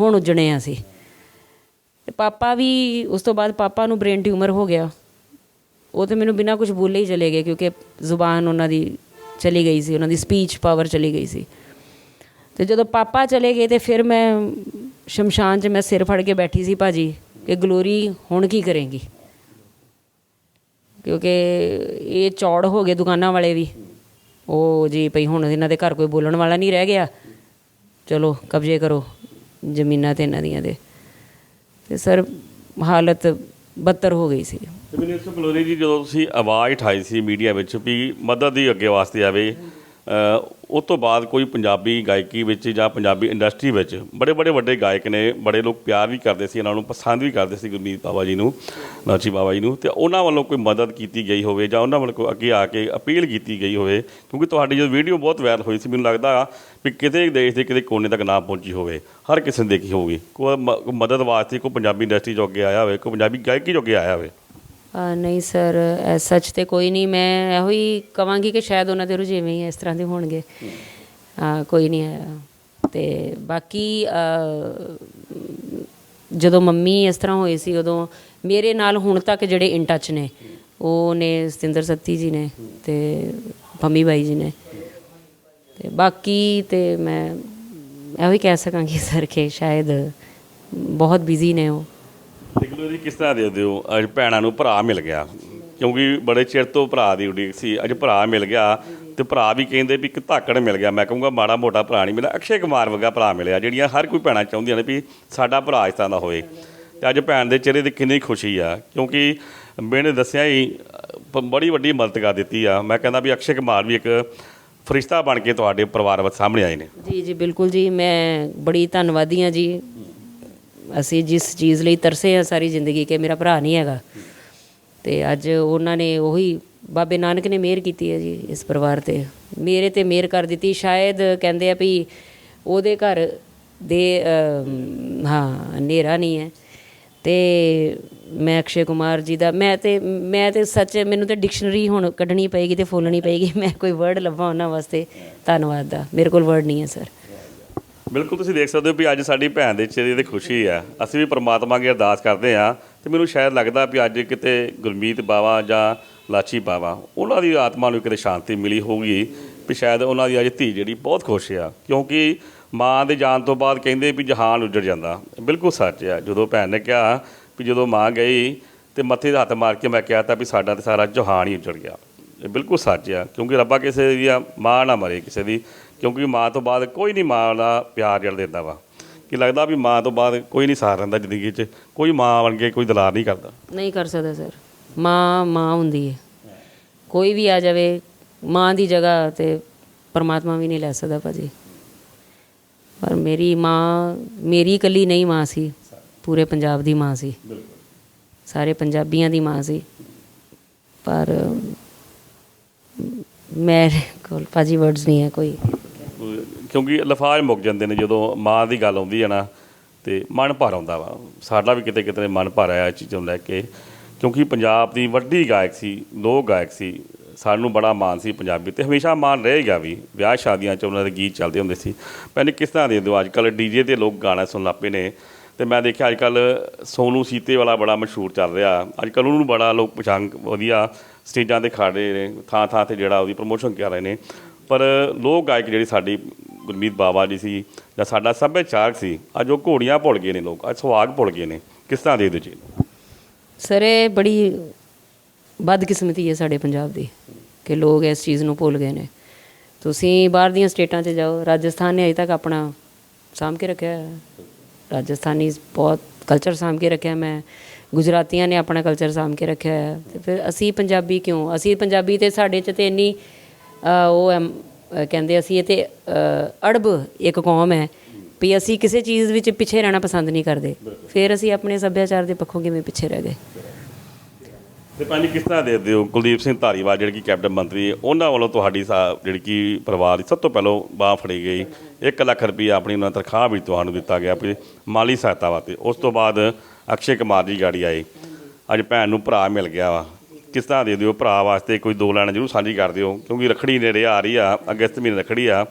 ਹੁਣ ਉਜਣੇ ਆ ਅਸੀਂ। ਪਾਪਾ ਵੀ ਉਸ ਤੋਂ ਬਾਅਦ ਪਾਪਾ ਨੂੰ ਬ੍ਰੇਨ ਟਿਊਮਰ ਹੋ ਗਿਆ। ਉਹ ਤੇ ਮੈਨੂੰ ਬਿਨਾਂ ਕੁਝ ਬੋਲੇ ਹੀ ਚਲੇ ਗਏ, ਕਿਉਂਕਿ ਜ਼ੁਬਾਨ ਉਹਨਾਂ ਦੀ ਚਲੀ ਗਈ ਸੀ, ਉਹਨਾਂ ਦੀ ਸਪੀਚ ਪਾਵਰ ਚਲੀ ਗਈ ਸੀ। ਤੇ ਜਦੋਂ ਪਾਪਾ ਚਲੇ ਗਏ ਤੇ ਫਿਰ ਮੈਂ ਸ਼ਮਸ਼ਾਨ 'ਚ ਮੈਂ ਸਿਰ ਫੜ ਕੇ ਬੈਠੀ ਸੀ, ਭਾਜੀ, ਕਿ ਗਲੋਰੀ ਹੁਣ ਕੀ ਕਰੇਂਗੀ? ਕਿਉਂਕਿ ਇਹ ਚੌੜ ਹੋ ਗਏ ਦੁਕਾਨਾਂ ਵਾਲੇ ਵੀ। ਉਹ ਜੀ ਭਈ ਹੁਣ ਇਹਨਾਂ ਦੇ ਘਰ ਕੋਈ ਬੋਲਣ ਵਾਲਾ ਨਹੀਂ ਰਹਿ ਗਿਆ। ਚਲੋ, ਕਬਜ਼ੇ ਕਰੋ ਜ਼ਮੀਨਾਂ ਤੇ ਇਹਨਾਂ ਦੀਆਂ ਦੇ। ਤੇ ਸਰ, ਹਾਲਤ ਬੱਤਰ ਹੋ ਗਈ ਸੀ। ਤੇ ਮੈਨੂੰ ਜੀ ਜਦੋਂ ਤੁਸੀਂ ਆਵਾਜ਼ ਉਠਾਈ ਸੀ ਮੀਡੀਆ ਵਿੱਚ ਵੀ ਮਦਦ ਦੀ ਅੱਗੇ ਵਾਸਤੇ ਆਵੇ। ਉਹ ਤੋਂ ਬਾਅਦ ਕੋਈ ਪੰਜਾਬੀ ਗਾਇਕੀ ਵਿੱਚ ਜਾਂ ਪੰਜਾਬੀ ਇੰਡਸਟਰੀ ਵਿੱਚ ਬੜੇ ਬੜੇ ਵੱਡੇ ਗਾਇਕ ਨੇ, ਬੜੇ ਲੋਕ ਪਿਆਰ ਵੀ ਕਰਦੇ ਸੀ, ਇਹਨਾਂ ਨੂੰ ਪਸੰਦ ਵੀ ਕਰਦੇ ਸੀ ਗੁਰਮੀਤ ਬਾਬਾ ਜੀ ਨੂੰ ਨਾਚੀ ਬਾਬਾ ਜੀ ਨੂੰ, ਤੇ ਉਹਨਾਂ ਵੱਲੋਂ ਕੋਈ ਮਦਦ ਕੀਤੀ ਗਈ ਹੋਵੇ ਜਾਂ ਉਹਨਾਂ ਵੱਲੋਂ ਕੋਈ ਅੱਗੇ ਆ ਕੇ ਅਪੀਲ ਕੀਤੀ ਗਈ ਹੋਵੇ, ਕਿਉਂਕਿ ਤੁਹਾਡੀ ਜਦੋਂ ਵੀਡੀਓ ਬਹੁਤ ਵਾਇਰਲ ਹੋਈ ਸੀ, ਮੈਨੂੰ ਲੱਗਦਾ ਵੀ ਕਿਤੇ ਦੇਸ਼ ਦੇ ਕਿਤੇ ਕੋਨੇ ਤੱਕ ਨਾ ਪਹੁੰਚੀ ਹੋਵੇ, ਹਰ ਕਿਸੇ ਨੇ ਦੇਖੀ ਹੋਊਗੀ, ਕੋਈ ਮਦਦ ਵਾਸਤੇ ਕੋਈ ਪੰਜਾਬੀ ਇੰਡਸਟਰੀ ਜੋ ਅੱਗੇ ਆਇਆ ਹੋਵੇ, ਕੋਈ ਪੰਜਾਬੀ ਗਾਇਕੀ ਜੋ ਅੱਗੇ ਆਇਆ ਹੋਵੇ। ਨਹੀਂ ਸਰ ਐ ਸੱਚ ਤੇ ਕੋਈ ਨਹੀਂ, ਮੈਂ ਇਹੋ ਹੀ ਕਵਾਂਗੀ ਕਿ ਸ਼ਾਇਦ ਉਹਨਾਂ ਦੇ ਰੁਝੇਵੇਂ ਹੀ ਇਸ ਤਰ੍ਹਾਂ ਦੇ ਹੋਣਗੇ। ਕੋਈ ਨਹੀਂ ਆਇਆ ਤੇ ਬਾਕੀ ਜਦੋਂ ਮੰਮੀ ਇਸ ਤਰ੍ਹਾਂ ਹੋਏ ਸੀ, ਉਦੋਂ ਮੇਰੇ ਨਾਲ ਹੁਣ ਤੱਕ ਜਿਹੜੇ ਇਨ ਟੱਚ ਨੇ, ਉਹ ਨੇ ਸਤਿੰਦਰ ਸੱਤੀ ਜੀ ਨੇ ਤੇ ਪੰਮੀ ਬਾਈ ਜੀ ਨੇ। ਤੇ ਬਾਕੀ ਤੇ ਮੈਂ ਇਹੋ ਹੀ ਕਹਿ ਸਕਾਂਗੀ *laughs* ਸਰ ਕਿ ਸ਼ਾਇਦ ਬਹੁਤ ਬਿਜ਼ੀ ਨੇ ਉਹ। ਦੇਖ ਲਓ ਜੀ, ਕਿਸ ਤਰ੍ਹਾਂ ਦੇ ਦਿਓ? ਅੱਜ ਭੈਣਾਂ ਨੂੰ ਭਰਾ ਮਿਲ ਗਿਆ। ਕਿਉਂਕਿ ਬੜੇ ਚਿਰ ਤੋਂ ਭਰਾ ਦੀ ਉਡੀਕ ਸੀ। ਅੱਜ ਭਰਾ ਮਿਲ ਗਿਆ ਤੇ ਭਰਾ ਵੀ ਕਹਿੰਦੇ ਵੀ ਇੱਕ ਧਾਕੜ ਮਿਲ ਗਿਆ। ਮੈਂ ਕਹੂੰਗਾ, ਮਾੜਾ ਮੋਟਾ ਭਰਾ ਨਹੀਂ ਮਿਲਿਆ। ਅਕਸ਼ੇ ਕੁਮਾਰ ਵਰਗਾ ਭਰਾ ਮਿਲਿਆ, ਜਿਹੜੀਆਂ ਹਰ ਕੋਈ ਭੈਣਾਂ ਚਾਹੁੰਦੀਆਂ ਨੇ ਵੀ ਸਾਡਾ ਭਰਾ ਇਸ ਤਰ੍ਹਾਂ ਦਾ ਹੋਵੇ ਤੇ ਅੱਜ ਭੈਣ ਦੇ ਚਿਹਰੇ ਤੇ ਕਿੰਨੀ ਖੁਸ਼ੀ ਆ, ਕਿਉਂਕਿ ਮੈਨੇ ਦੱਸਿਆ ਹੀ ਬੜੀ ਵੱਡੀ ਮਦਦ ਕਰ ਦਿੱਤੀ ਆ। ਮੈਂ ਕਹਿੰਦਾ ਵੀ ਅਕਸ਼ੇ ਕੁਮਾਰ ਵੀ ਇੱਕ ਫਰਿਸ਼ਤਾ ਬਣ ਕੇ ਤੁਹਾਡੇ ਪਰਿਵਾਰ ਵਿੱਚ ਸਾਹਮਣੇ ਆਏ ਨੇ। ਜੀ ਜੀ, ਬਿਲਕੁਲ ਜੀ। ਮੈਂ ਬੜੀ ਧੰਨਵਾਦੀ ਹਾਂ ਜੀ। ਅਸੀਂ ਜਿਸ ਚੀਜ਼ ਲਈ ਤਰਸੇ ਆ ਸਾਰੀ ਜ਼ਿੰਦਗੀ ਕਿ ਮੇਰਾ ਭਰਾ ਨਹੀਂ ਹੈਗਾ। ਤੇ ਅੱਜ ਉਹਨਾਂ ਨੇ ਉਹੀ ਬਾਬੇ ਨਾਨਕ ਨੇ ਮਿਹਰ ਕੀਤੀ ਹੈ ਜੀ ਇਸ ਪਰਿਵਾਰ ਤੇ। ਮੇਰੇ ਤੇ ਮਿਹਰ ਕਰ ਦਿੱਤੀ। ਸ਼ਾਇਦ ਕਹਿੰਦੇ ਆ ਵੀ ਉਹਦੇ ਘਰ ਦੇ ਹਾਂ, ਹਨੇਰਾ ਨਹੀਂ ਹੈ। ਤੇ ਮੈਂ ਅਕਸ਼ੇ ਕੁਮਾਰ ਜੀ ਦਾ, ਮੈਂ ਤੇ ਮੈਂ ਤੇ ਸੱਚ ਮੈਨੂੰ ਤੇ ਡਿਕਸ਼ਨਰੀ ਹੁਣ ਕੱਢਣੀ ਪਏਗੀ ਤੇ ਫੋਲਣੀ ਪਏਗੀ। ਮੈਂ ਕੋਈ ਵਰਡ ਲੱਭਾਂ ਉਹਨਾਂ ਵਾਸਤੇ। ਧੰਨਵਾਦ ਦਾ। ਮੇਰੇ ਕੋਲ ਵਰਡ ਨਹੀਂ ਹੈ ਸਰ ਬਿਲਕੁਲ ਤੁਸੀਂ ਦੇਖ ਸਕਦੇ ਹੋ ਵੀ ਅੱਜ ਸਾਡੀ ਭੈਣ ਦੇ ਚਿਹਰੇ ਤੇ ਖੁਸ਼ੀ ਆ। ਅਸੀਂ ਵੀ ਪ੍ਰਮਾਤਮਾ ਅੱਗੇ ਅਰਦਾਸ ਕਰਦੇ ਆ ਤੇ ਮੈਨੂੰ ਸ਼ਾਇਦ ਲੱਗਦਾ ਵੀ ਅੱਜ ਕਿਤੇ ਗੁਰਮੀਤ ਬਾਵਾ ਜਾਂ ਲਾਚੀ ਬਾਵਾ, ਉਹਨਾਂ ਦੀ ਆਤਮਾ ਨੂੰ ਕਿਤੇ ਸ਼ਾਂਤੀ ਮਿਲੀ ਹੋਊਗੀ ਵੀ ਸ਼ਾਇਦ ਉਹਨਾਂ ਦੀ ਅੱਜ ਧੀ ਜਿਹੜੀ ਬਹੁਤ ਖੁਸ਼ ਆ। ਕਿਉਂਕਿ ਮਾਂ ਦੇ ਜਾਣ ਤੋਂ ਬਾਅਦ ਕਹਿੰਦੇ ਵੀ ਜਹਾਨ ਉੱਜੜ ਜਾਂਦਾ। ਬਿਲਕੁਲ ਸੱਚ ਆ। ਜਦੋਂ ਭੈਣ ਨੇ ਕਿਹਾ ਵੀ ਜਦੋਂ ਮਾਂ ਗਈ ਤੇ ਮੱਥੇ 'ਤੇ ਹੱਥ ਮਾਰ ਕੇ ਮੈਂ ਕਿਹਾ ਤਾਂ ਵੀ ਸਾਡਾ ਤੇ ਸਾਰਾ ਜਹਾਨ ਹੀ ਉੱਜੜ ਗਿਆ। ਇਹ ਬਿਲਕੁਲ ਸੱਚ ਆ। ਕਿਉਂਕਿ ਰੱਬਾ ਕਿਸੇ ਦੀ ਆ, ਮਾਂ ਨਾ ਮਰੇ ਕਿਸੇ ਦੀ। ਕਿਉਂਕਿ ਮਾਂ ਤੋਂ ਬਾਅਦ ਕੋਈ ਨਹੀਂ ਮਾਂ ਦਾ ਪਿਆਰ ਜੜ ਦਿੰਦਾ ਵਾ। ਕਿ ਲੱਗਦਾ ਵੀ ਮਾਂ ਤੋਂ ਬਾਅਦ ਕੋਈ ਨਹੀਂ ਸਾਰ ਰਹਿੰਦਾ ਜ਼ਿੰਦਗੀ 'ਚ, ਕੋਈ ਮਾਂ ਬਣ ਕੇ ਕੋਈ ਦਲਾਰ ਨਹੀਂ ਕਰਦਾ। ਨਹੀਂ ਕਰ ਸਕਦਾ ਸਰ। ਮਾਂ ਮਾਂ ਹੁੰਦੀ ਹੈ ਕੋਈ ਵੀ ਆ ਜਾਵੇ, ਮਾਂ ਦੀ ਜਗ੍ਹਾ ਤੇ ਪਰਮਾਤਮਾ ਵੀ ਨਹੀਂ ਲੈ ਸਕਦਾ ਭਾਜੀ। ਪਰ ਮੇਰੀ ਮਾਂ, ਮੇਰੀ ਇਕੱਲੀ ਨਹੀਂ ਮਾਂ ਸੀ। ਪੂਰੇ ਪੰਜਾਬ ਦੀ ਮਾਂ ਸੀ। ਸਾਰੇ ਪੰਜਾਬੀਆਂ ਦੀ ਮਾਂ ਸੀ। ਪਰ ਮੇਰੇ ਕੋਲ ਭਾਜੀ ਵਰਡਸ ਨਹੀਂ ਹੈ ਕੋਈ। ਕਿਉਂਕਿ ਲਫਾਜ਼ ਮੁੱਕ ਜਾਂਦੇ ਨੇ ਜਦੋਂ ਮਾਂ ਦੀ ਗੱਲ ਆਉਂਦੀ ਹੈ ਨਾ, ਤੇ ਮਨ ਭਰ ਆਉਂਦਾ ਵਾ। ਸਾਡਾ ਵੀ ਕਿਤੇ ਕਿਤੇ ਮਨ ਭਰ ਆਇਆ ਇਸ ਚੀਜ਼ ਨੂੰ ਲੈ ਕੇ। ਕਿਉਂਕਿ ਪੰਜਾਬ ਦੀ ਵੱਡੀ ਗਾਇਕ ਸੀ, ਲੋਕ ਗਾਇਕ ਸੀ, ਸਾਨੂੰ ਬੜਾ ਮਾਣ ਸੀ ਪੰਜਾਬੀ, ਤੇ ਹਮੇਸ਼ਾ ਮਾਣ ਰਹੇਗਾ ਵੀ ਵਿਆਹ ਸ਼ਾਦੀਆਂ 'ਚ ਉਹਨਾਂ ਦੇ ਗੀਤ ਚੱਲਦੇ ਹੁੰਦੇ ਸੀ। ਭੈਣ ਕਿਸ ਤਰ੍ਹਾਂ ਦੇ ਦਿਓ? ਅੱਜ ਕੱਲ ਡੀਜੇ ਤੇ ਲੋਕ ਗਾਣਾ ਸੁਣਨ ਲੱਗ ਪਏ ਨੇ, ਤੇ ਮੈਂ ਦੇਖਿਆ ਅੱਜ ਕੱਲ ਸੋਨੂ ਸੀਤੇ ਵਾਲਾ ਬੜਾ ਮਸ਼ਹੂਰ ਚੱਲ ਰਿਹਾ। ਅੱਜ ਕੱਲ ਉਹਨੂੰ ਬੜਾ ਲੋਕ ਪਛਾਣ, ਵਧੀਆ ਸਟੇਜਾਂ ਤੇ ਖੜ ਰਹੇ ਨੇ ਥਾਂ ਥਾਂ ਤੇ ਜਿਹੜਾ ਉਹਦੀ ਪ੍ਰਮੋਸ਼ਨ ਕਰ ਰਹੇ ਨੇ। ਪਰ ਲੋਕ ਗਾਇਕ ਜਿਹੜੀ ਸਾਡੀ ਗੁਰਮੀਤ ਬਾਬਾ ਜੀ ਸੀ ਜਾਂ ਸਾਡਾ ਸੱਭਿਆਚਾਰਕ ਸੀ ਅੱਜ ਉਹ ਘੋੜੀਆਂ ਭੁੱਲ ਗਏ ਨੇ ਲੋਕ ਅੱਜ ਸੁਹਾਗ ਭੁੱਲ ਗਏ ਨੇ। ਕਿਸ ਤਰ੍ਹਾਂ ਦੇ ਦਿਓ ਜੀ ਸਰ ਇਹ ਬੜੀ ਬਦਕਿਸਮਤੀ ਹੈ ਸਾਡੇ ਪੰਜਾਬ ਦੀ ਕਿ ਲੋਕ ਇਸ ਚੀਜ਼ ਨੂੰ ਭੁੱਲ ਗਏ ਨੇ। ਤੁਸੀਂ ਬਾਹਰ ਦੀਆਂ ਸਟੇਟਾਂ 'ਚ ਜਾਓ ਰਾਜਸਥਾਨ ਨੇ ਅਜੇ ਤੱਕ ਆਪਣਾ ਸਾਂਭ ਕੇ ਰੱਖਿਆ ਹੈ। ਰਾਜਸਥਾਨੀ ਬਹੁਤ ਕਲਚਰ ਸਾਂਭ ਕੇ ਰੱਖਿਆ ਮੈਂ ਗੁਜਰਾਤੀਆਂ ਨੇ ਆਪਣਾ ਕਲਚਰ ਸਾਂਭ ਕੇ ਰੱਖਿਆ ਹੈ। ਤੇ ਫਿਰ ਅਸੀਂ ਪੰਜਾਬੀ ਕਿਉਂ? ਅਸੀਂ ਪੰਜਾਬੀ ਤੇ ਸਾਡੇ 'ਚ ਤੇ ਇੰਨੀ ਉਹ ਐਮ, ਕਹਿੰਦੇ ਅਸੀਂ ਇਹ ਤੇ ਅੜਬ ਇੱਕ ਕੌਮ ਹੈ ਵੀ ਅਸੀਂ ਕਿਸੇ ਚੀਜ਼ ਵਿੱਚ ਪਿੱਛੇ ਰਹਿਣਾ ਪਸੰਦ ਨਹੀਂ ਕਰਦੇ। ਫਿਰ ਅਸੀਂ ਆਪਣੇ ਸੱਭਿਆਚਾਰ ਦੇ ਪੱਖੋਂ ਕਿਵੇਂ ਪਿੱਛੇ ਰਹਿ ਗਏ? ਤੇ ਪੰਜ ਕਿਸ ਤਰ੍ਹਾਂ ਦੇ ਦਿਓ ਕੁਲਦੀਪ ਸਿੰਘ ਧਾਰੀਵਾਲ ਜਿਹੜੇ ਕਿ ਕੈਬਨਿਟ ਮੰਤਰੀ ਉਹਨਾਂ ਵੱਲੋਂ ਤੁਹਾਡੀ ਸਾ- ਜਿਹੜੀ ਕਿ ਪਰਿਵਾਰ ਦੀ ਸਭ ਤੋਂ ਪਹਿਲਾਂ ਬਾਹ ਫੜੀ ਗਈ। 1 ਲੱਖ ਰੁਪਏ ਆਪਣੀ ਉਹਨਾਂ ਤਨਖਾਹ ਵੀ ਤੁਹਾਨੂੰ ਦਿੱਤਾ ਗਿਆ ਵੀ ਮਾਲੀ ਸਹਾਇਤਾ ਵਾਸਤੇ। ਉਸ ਤੋਂ ਬਾਅਦ ਅਕਸ਼ੇ ਕੁਮਾਰ ਜੀ ਗਾੜੀ ਆਏ ਅੱਜ ਭੈਣ ਨੂੰ ਭਰਾ ਮਿਲ ਗਿਆ ਵਾ। ਕਿਸ ਤਰ੍ਹਾਂ ਦੇ ਦਿਓ ਭਰਾ ਵਾਸਤੇ ਕੋਈ ਦੋ ਲਾਈਨਾਂ ਜ਼ਰੂਰ ਸਾਂਝੀ ਕਰ ਦਿਓ ਕਿਉਂਕਿ ਰਖੜੀ ਨੇੜੇ ਆ ਰਹੀ ਆ ਅਗਸਤ ਮਹੀਨੇ ਰਖੜੀ ਆ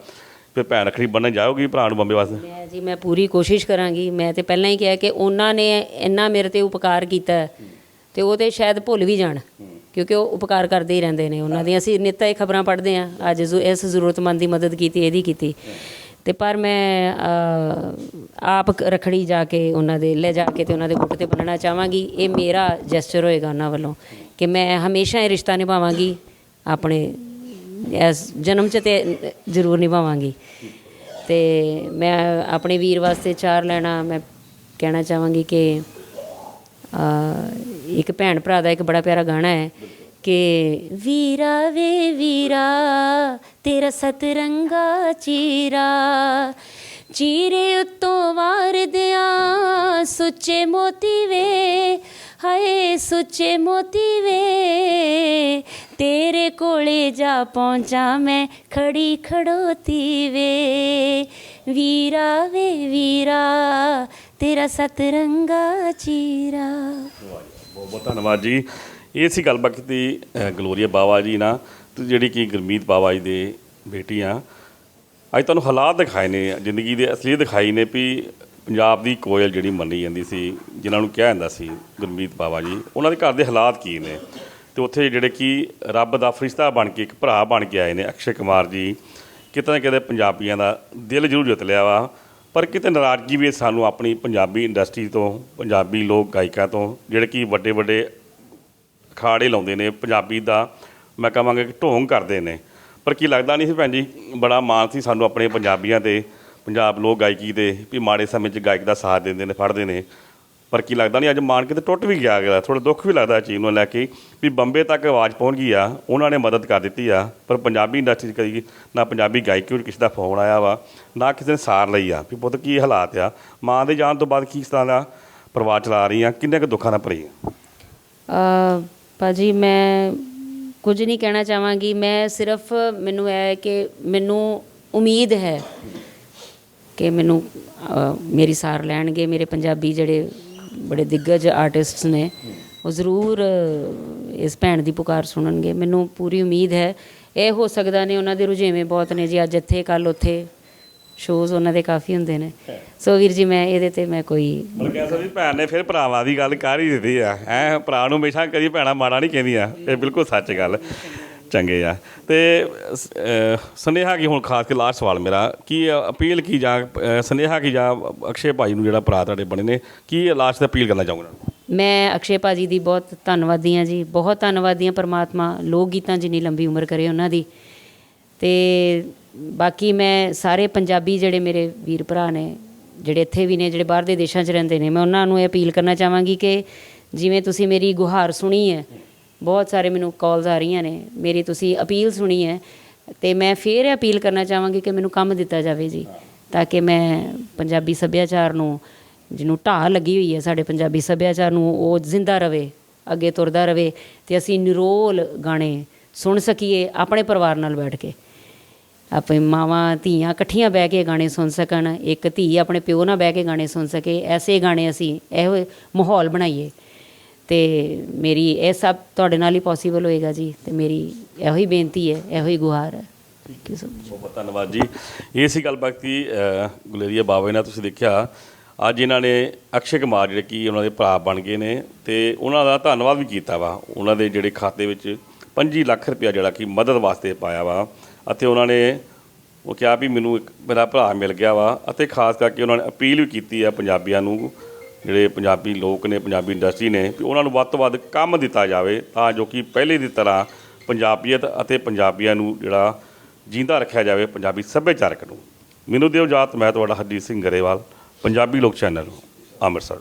ਫਿਰ ਭੈਣ ਰਖੜੀ ਬੰਨਣ ਜਾਓਗੀ ਭਰਾ ਨੂੰ ਬੰਬੇ ਵਾਸਤੇ? ਮੈਂ ਜੀ ਮੈਂ ਪੂਰੀ ਕੋਸ਼ਿਸ਼ ਕਰਾਂਗੀ ਮੈਂ ਤੇ ਪਹਿਲਾਂ ਹੀ ਕਿਹਾ ਕਿ ਉਹਨਾਂ ਨੇ ਇੰਨਾ ਮੇਰੇ ਤੇ ਉਪਕਾਰ ਕੀਤਾ ਹੈ, ਤੇ ਉਹ ਤੇ ਸ਼ਾਇਦ ਭੁੱਲ ਵੀ ਜਾਣ ਕਿਉਂਕਿ ਉਹ ਉਪਕਾਰ ਕਰਦੇ ਹੀ ਰਹਿੰਦੇ ਨੇ ਉਹਨਾਂ ਦੀਆਂ ਅਸੀਂ ਨਿੱਤਾ ਇਹ ਖਬਰਾਂ ਪੜ੍ਹਦੇ ਆ ਅੱਜ ਇਸ ਜ਼ਰੂਰਤਮੰਦ ਦੀ ਮਦਦ ਕੀਤੀ ਇਹਦੀ ਕੀਤੀ। ਤੇ ਪਰ ਮੈਂ ਆਪ ਕ- ਰਖੜੀ ਜਾ ਕੇ ਉਹਨਾਂ ਦੇ ਲੈ ਜਾ ਕੇ ਤੇ ਉਹਨਾਂ ਦੇ ਗੁੱਟ ਤੇ ਬੰਨਣਾ ਚਾਹਾਂਗੀ ਇਹ ਮੇਰਾ ਜੈਸਚਰ ਹੋਏਗਾ ਉਹਨਾਂ ਵੱਲੋਂ। ਕਿ ਮੈਂ ਹਮੇਸ਼ਾ ਇਹ ਰਿਸ਼ਤਾ ਨਿਭਾਵਾਂਗੀ, ਆਪਣੇ ਇਸ ਜਨਮ ਚ ਤੇ ਜ਼ਰੂਰ ਨਿਭਾਵਾਂਗੀ। ਤੇ ਮੈਂ ਆਪਣੇ ਵੀਰ ਵਾਸਤੇ ਚਾਰ ਲੈਣਾ, ਮੈਂ ਕਹਿਣਾ ਚਾਹਾਂਗੀ ਕਿ ਇੱਕ ਭੈਣ ਭਰਾ ਦਾ ਇੱਕ ਬੜਾ ਪਿਆਰਾ ਗਾਣਾ ਹੈ ਕਿ, ਵੀਰਾ ਵੇ ਵੀਰਾ, ਤੇਰਾ ਸਤਰੰਗਾ ਚੀਰਾ, ਚੀਰੇ ਉੱਤੋਂ ਵਾਰ ਦਿਆਂ ਸੁੱਚੇ ਮੋਤੀ ਵੇ ਹਾਏ ਸੁੱਚੇ ਮੋਤੀ ਵੇ ਤੇਰੇ ਕੋਲੇ ਜਾ ਪਹੁੰਚਾ ਮੈਂ ਖੜੀ ਖੜੋਤੀ ਵੇ ਵੀਰਾ ਵੇ ਵੀਰਾ, ਤੇਰਾ ਸਤਰੰਗਾ ਚੀਰਾ। ਬਹੁਤ ਬਹੁਤ ਧੰਨਵਾਦ ਜੀ। ਇਹ ਸੀ ਗੱਲਬਾਤ ਕੀਤੀ ਗਲੋਰੀਆ ਬਾਵਾ ਜੀ ਨਾਲ। ਤੇ ਜਿਹੜੀ ਕਿ ਗੁਰਮੀਤ ਬਾਵਾ ਜੀ ਦੇ ਬੇਟੀ ਆ ਅੱਜ ਤੁਹਾਨੂੰ ਹਾਲਾਤ ਦਿਖਾਏ ਨੇ, ਜ਼ਿੰਦਗੀ ਦੇ ਅਸਲੀ ਦਿਖਾਈ ਨੇ ਵੀ ਪੰਜਾਬ ਦੀ ਕੋਇਲ ਜਿਹੜੀ ਮੰਨੀ ਜਾਂਦੀ ਸੀ, ਜਿਨ੍ਹਾਂ ਨੂੰ ਕਿਹਾ ਜਾਂਦਾ ਸੀ, ਗੁਰਮੀਤ ਬਾਵਾ ਜੀ, ਉਹਨਾਂ ਦੇ ਘਰ ਦੇ ਹਾਲਾਤ ਕੀ ਨੇ? ਤੇ ਉੱਥੇ ਜਿਹੜੇ ਕਿ ਰੱਬ ਦਾ ਫਰਿਸ਼ਤਾ ਬਣ ਕੇ ਇੱਕ ਭਰਾ ਬਣ ਕੇ ਆਏ ਨੇ, ਅਕਸ਼ੇ ਕੁਮਾਰ ਜੀ, ਕਿਤੇ ਨਾ ਕਿਤੇ ਪੰਜਾਬੀਆਂ ਦਾ ਦਿਲ ਜ਼ਰੂਰ ਜਿੱਤ ਲਿਆ ਵਾ। ਪਰ ਕਿਤੇ ਨਾਰਾਜ਼ਗੀ ਵੀ ਸਾਨੂੰ ਆਪਣੀ ਪੰਜਾਬੀ ਇੰਡਸਟਰੀ ਤੋਂ, ਪੰਜਾਬੀ ਲੋਕ ਗਾਇਕਾਂ ਤੋਂ, ਜਿਹੜੇ ਕਿ ਵੱਡੇ ਵੱਡੇ ਅਖਾੜੇ ਲਾਉਂਦੇ ਨੇ, ਪੰਜਾਬੀ ਦਾ ਮੈਂ ਕਹਾਂਗਾ ਕਿ ਢੋਂਗ ਕਰਦੇ ਨੇ। ਪਰ ਕੀ ਲੱਗਦਾ ਨਹੀਂ ਸੀ ਭੈਣ ਜੀ, ਬੜਾ ਮਾਣ ਸੀ ਸਾਨੂੰ ਆਪਣੇ ਪੰਜਾਬੀਆਂ ਤੇ। ਪੰਜਾਬ ਲੋਕ ਗਾਇਕੀ ਦੇ ਵੀ ਮਾੜੇ ਸਮੇਂ 'ਚ ਗਾਇਕ ਦਾ ਸਾਥ ਦਿੰਦੇ ਨੇ ਫੜਦੇ ਨੇ। ਪਰ ਕੀ ਲੱਗਦਾ ਨਹੀਂ ਅੱਜ ਮਾਣ ਕਿਤੇ ਟੁੱਟ ਵੀ ਗਿਆ ਗਿਆ ਥੋੜਾ ਦੁੱਖ ਵੀ ਲੱਗਦਾ ਚੀਜ਼ ਨੂੰ ਲੈ ਕੇ ਵੀ ਬੰਬੇ ਤੱਕ ਆਵਾਜ਼ ਪਹੁੰਚ ਗਈ ਆ ਉਹਨਾਂ ਨੇ ਮਦਦ ਕਰ ਦਿੱਤੀ ਆ। ਪਰ ਪੰਜਾਬੀ ਇੰਡਸਟਰੀ 'ਚ ਕਦੀ ਨਾ ਪੰਜਾਬੀ ਗਾਇਕੀ ਨੂੰ ਕਿਸੇ ਦਾ ਫੋਨ ਆਇਆ ਵਾ ਨਾ ਕਿਸੇ ਨੇ ਸਾਰ ਲਈ ਆ। ਵੀ ਪੁੱਤ ਕੀ ਹਾਲਾਤ ਆ? ਮਾਂ ਦੇ ਜਾਣ ਤੋਂ ਬਾਅਦ ਕੀ ਤਰ੍ਹਾਂ ਦਾ ਪਰਿਵਾਰ ਚਲਾ ਰਹੀ ਆ? ਕਿੰਨੇ ਕੁ ਦੁੱਖਾਂ ਨਾਲ ਭਰੀ ਆ? ਅ, ਭਾਜੀ ਮੈਂ ਕੁਝ ਨਹੀਂ ਕਹਿਣਾ ਚਾਹਾਂਗੀ। ਮੈਂ ਸਿਰਫ ਮੈਨੂੰ ਇਹ ਹੈ ਕਿ ਮੈਨੂੰ ਉਮੀਦ ਹੈ ਕਿ ਮੈਨੂੰ ਮੇਰੀ ਸਾਰ ਲੈਣਗੇ, ਮੇਰੇ ਪੰਜਾਬੀ ਜਿਹੜੇ ਬੜੇ ਦਿੱਗਜ ਆਰਟਿਸਟਸ ਨੇ, ਉਹ ਜ਼ਰੂਰ ਇਸ ਭੈਣ ਦੀ ਪੁਕਾਰ ਸੁਣਨਗੇ। ਮੈਨੂੰ ਪੂਰੀ ਉਮੀਦ ਹੈ, ਇਹ ਹੋ ਸਕਦਾ ਨੇ ਉਹਨਾਂ ਦੇ ਰੁਝੇਵੇਂ ਬਹੁਤ ਨੇ ਜੀ। ਅੱਜ ਇੱਥੇ ਕੱਲ ਉੱਥੇ ਸ਼ੋਜ਼ ਉਹਨਾਂ ਦੇ ਕਾਫੀ ਹੁੰਦੇ ਨੇ। ਸੋ ਵੀਰ ਜੀ, ਮੈਂ ਇਹਦੇ ਤੇ ਮੈਂ ਕੋਈ ਮਤਲਬ ਕਹਿ ਸਕਦੇ ਭੈਣ ਨੇ ਫਿਰ ਭਰਾਵਾਂ ਦੀ ਗੱਲ ਕਰ ਹੀ ਦਿੱਤੀ ਆ। ਐ ਭਰਾ ਨੂੰ ਹਮੇਸ਼ਾ ਕਦੀ ਭੈਣਾ ਮਾੜਾ ਨਹੀਂ ਕਹਿੰਦੀਆਂ। ਇਹ ਬਿਲਕੁਲ ਸੱਚ ਗੱਲ। ਚੰਗੇ ਆ। ਤੇ ਸ- ਸੁਨੇਹਾ ਕੀ ਹੁਣ ਖਾਸ ਕੇ ਲਾਸਟ ਸਵਾਲ ਮੇਰਾ ਕੀ ਅਪੀਲ ਕੀ ਜਾਂ ਅਹ, ਸੁਨੇਹਾ ਕੀ ਜਾਂ ਅਕਸ਼ੇ ਭਾਈ ਨੂੰ ਜਿਹੜਾ ਭਰਾ ਤੁਹਾਡੇ ਬਣੇ ਨੇ ਕੀ ਲਾਸਟ ਤੇ ਅਪੀਲ ਕਰਨਾ ਚਾਹੂੰਗਾ ਮੈਂ ਅਕਸ਼ੇ ਭਾਜੀ ਦੀ ਬਹੁਤ ਧੰਨਵਾਦੀ ਹਾਂ ਜੀ ਬਹੁਤ ਧੰਨਵਾਦੀ ਹਾਂ ਪਰਮਾਤਮਾ ਲੋਕ ਗੀਤਾਂ ਜਿੰਨੀ ਲੰਬੀ ਉਮਰ ਕਰੇ ਉਹਨਾਂ ਦੀ। ਤੇ ਬਾਕੀ ਮੈਂ ਸਾਰੇ ਪੰਜਾਬੀ ਜਿਹੜੇ ਮੇਰੇ ਵੀਰ ਭਰਾ ਨੇ ਜਿਹੜੇ ਇੱਥੇ ਵੀ ਨੇ ਜਿਹੜੇ ਬਾਹਰ ਦੇ ਦੇਸ਼ਾਂ 'ਚ ਰਹਿੰਦੇ ਨੇ ਮੈਂ ਉਹਨਾਂ ਨੂੰ ਇਹ ਅਪੀਲ ਕਰਨਾ ਚਾਹਾਂਗੀ ਕਿ ਜਿਵੇਂ ਤੁਸੀਂ ਮੇਰੀ ਗੁਹਾਰ ਸੁਣੀ ਹੈ ਬਹੁਤ ਸਾਰੇ ਮੈਨੂੰ ਕਾਲਸ ਆ ਰਹੀਆਂ ਨੇ। ਮੇਰੀ ਤੁਸੀਂ ਅਪੀਲ ਸੁਣੀ ਹੈ ਤੇ ਮੈਂ ਫੇਰ ਅਪੀਲ ਕਰਨਾ ਚਾਹਾਂਗੀ ਕਿ ਮੈਨੂੰ ਕੰਮ ਦਿੱਤਾ ਜਾਵੇ ਜੀ, ਤਾਂ ਕਿ ਮੈਂ ਪੰਜਾਬੀ ਸੱਭਿਆਚਾਰ ਨੂੰ, ਜਿਹਨੂੰ ਢਾਹ ਲੱਗੀ ਹੋਈ ਹੈ ਸਾਡੇ ਪੰਜਾਬੀ ਸੱਭਿਆਚਾਰ ਨੂੰ, ਉਹ ਜ਼ਿੰਦਾ ਰਵੇ, ਅੱਗੇ ਤੁਰਦਾ ਰਵੇ ਤੇ ਅਸੀਂ ਨਿਰੋਲ ਗਾਣੇ ਸੁਣ ਸਕੀਏ ਆਪਣੇ ਪਰਿਵਾਰ ਨਾਲ ਬੈਠ ਕੇ। ਆਪਣੇ ਮਾਵਾਂ ਧੀਆਂ ਇਕੱਠੀਆਂ ਬਹਿ ਕੇ ਗਾਣੇ ਸੁਣ ਸਕਣ, ਇੱਕ ਧੀ ਆਪਣੇ ਪਿਓ ਨਾਲ ਬਹਿ ਕੇ ਗਾਣੇ ਸੁਣ ਸਕੇ, ਐਸੇ ਗਾਣੇ ਅਸੀਂ, ਇਹੋ ਮਾਹੌਲ ਬਣਾਈਏ। ਤੇ ਮੇਰੀ ਇਹ ਸਭ ਤੁਹਾਡੇ ਨਾਲ ਹੀ ਪੋਸੀਬਲ ਹੋਏਗਾ ਜੀ ਤੇ ਮੇਰੀ ਇਹੋ ਹੀ ਬੇਨਤੀ ਹੈ, ਇਹੋ ਹੀ ਗੁਹਾਰ ਹੈ। ਥੈਂਕ ਯੂ ਸੋ ਮਚ ਬਹੁਤ ਬਹੁਤ ਧੰਨਵਾਦ ਜੀ। ਇਹ ਸੀ ਗੱਲਬਾਤ ਦੀ ਗੁਲੇਰੀਆ ਬਾਬੇ ਨਾਲ ਤੁਸੀਂ ਦੇਖਿਆ। ਅੱਜ ਇਹਨਾਂ ਨੇ ਅਕਸ਼ੇ ਕੁਮਾਰ ਜਿਹੜੇ ਕੀ ਉਹਨਾਂ ਦੇ ਭਰਾ ਬਣ ਗਏ ਨੇ ਤੇ ਉਹਨਾਂ ਦਾ ਧੰਨਵਾਦ ਵੀ ਕੀਤਾ ਵਾ। ਉਹਨਾਂ ਦੇ ਜਿਹੜੇ ਖਾਤੇ ਵਿੱਚ 25 ਲੱਖ ਰੁਪਇਆ ਜਿਹੜਾ ਕਿ ਮਦਦ ਵਾਸਤੇ ਪਾਇਆ ਵਾ ਅਤੇ ਉਹਨਾਂ ਨੇ ਉਹ ਕਿਹਾ ਵੀ ਮੈਨੂੰ ਇੱਕ ਮੇਰਾ ਭਰਾ ਮਿਲ ਗਿਆ ਵਾ ਅਤੇ ਖਾਸ ਕਰਕੇ ਉਹਨਾਂ ਨੇ ਅਪੀਲ ਵੀ ਕੀਤੀ ਆ ਪੰਜਾਬੀਆਂ ਨੂੰ ਜਿਹੜੇ ਪੰਜਾਬੀ ਲੋਕ ਨੇ, ਪੰਜਾਬੀ ਇੰਡਸਟਰੀ ਨੇ, ਵੀ ਉਹਨਾਂ ਨੂੰ ਵੱਧ ਤੋਂ ਵੱਧ ਕੰਮ ਦਿੱਤਾ ਜਾਵੇ ਤਾਂ ਜੋ ਕਿ ਪਹਿਲੇ ਦੀ ਤਰ੍ਹਾਂ ਪੰਜਾਬੀਅਤ ਅਤੇ ਪੰਜਾਬੀਆਂ ਨੂੰ ਜਿਹੜਾ ਜਿੰਦਾ ਰੱਖਿਆ ਜਾਵੇ ਪੰਜਾਬੀ ਸੱਭਿਆਚਾਰਕ ਨੂੰ। ਮੈਨੂੰ ਦਿਓ ਜਾਤ ਮੈਂ ਤੁਹਾਡਾ ਹਰਜੀਤ ਸਿੰਘ ਗਰੇਵਾਲ, ਪੰਜਾਬੀ ਲੋਕ ਚੈਨਲ, ਅੰਮ੍ਰਿਤਸਰ।